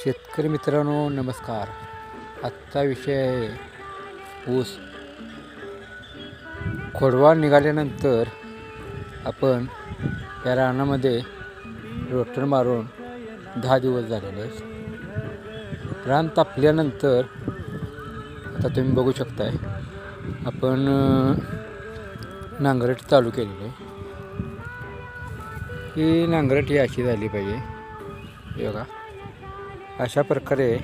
शेतकरी मित्रांनो नमस्कार. आजचा विषय आहे ऊस. खोडवा निघाल्यानंतर आपण या रानामध्ये रोटर मारून दहा दिवस झालेले आहेत. रान तापल्यानंतर आता तुम्ही बघू शकताय आपण नांगरट चालू केलेली आहे. ही नांगरट ही अशी झाली पाहिजे. योगा बघा. अशा प्रकारे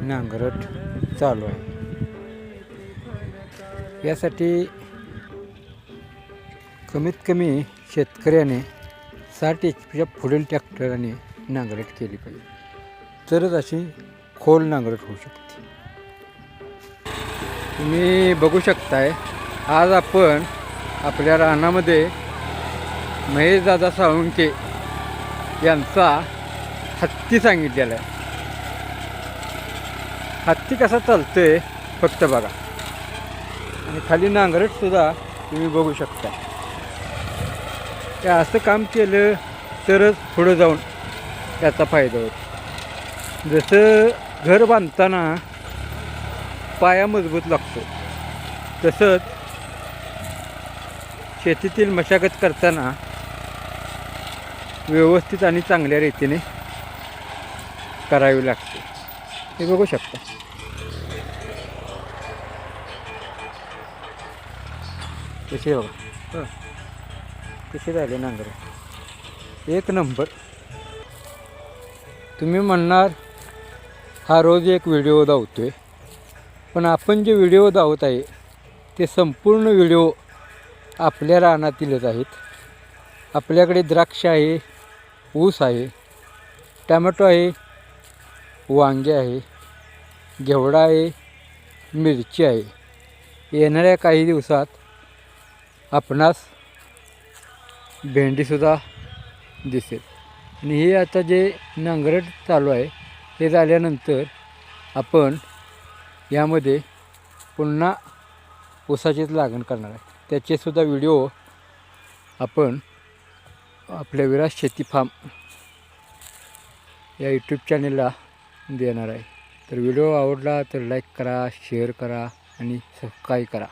नांगरट चालू आहे. यासाठी कमीत कमी शेतकऱ्याने साठ एच पीच्या पुढील ट्रॅक्टराने नांगरट केली पाहिजे. तरच अशी खोल नांगरट होऊ शकते. तुम्ही बघू शकताय आज आपण आपल्या रानामध्ये महेशदादा साळुंके यांचा हत्ती सांगितलेला आहे. हत्ती कसा चालतोय फक्त बघा. आणि खाली नांगरटसुद्धा तुम्ही बघू शकता. ते असं काम केलं तरच पुढं जाऊन त्याचा फायदा होतो. जसं घर बांधताना पाया मजबूत लागतो. तसंच शेतीतील मशागत करताना व्यवस्थित आणि चांगल्या रीतीने करावी लागते. हे बघू शकता. कसे बघा. कसे झाले नांगर. एक नंबर. तुम्ही म्हणणार हा रोज एक व्हिडिओ धावतोय. पण आपण जे व्हिडिओ धावत आहे ते संपूर्ण व्हिडिओ आपल्या रानातीलच आहेत. आपल्याकडे द्राक्ष आहे ऊस आहे टॅमॅटो आहे वांगे आहे घेवडा आहे मिरची आहे. येणाऱ्या काही दिवसात आपणास भेंडीसुद्धा दिसेल. आणि हे आता जे नांगरट चालू आहे हे झाल्यानंतर आपण यामध्ये पुन्हा ऊसाचीच लागण करणार आहे. त्याचेसुद्धा व्हिडिओ आपण आपल्या विराज शेती फार्म या यूट्यूब चॅनेलला देणार आहे. तर व्हिडिओ आवडला तर लाईक करा शेअर करा आणि सबस्क्राईब करा.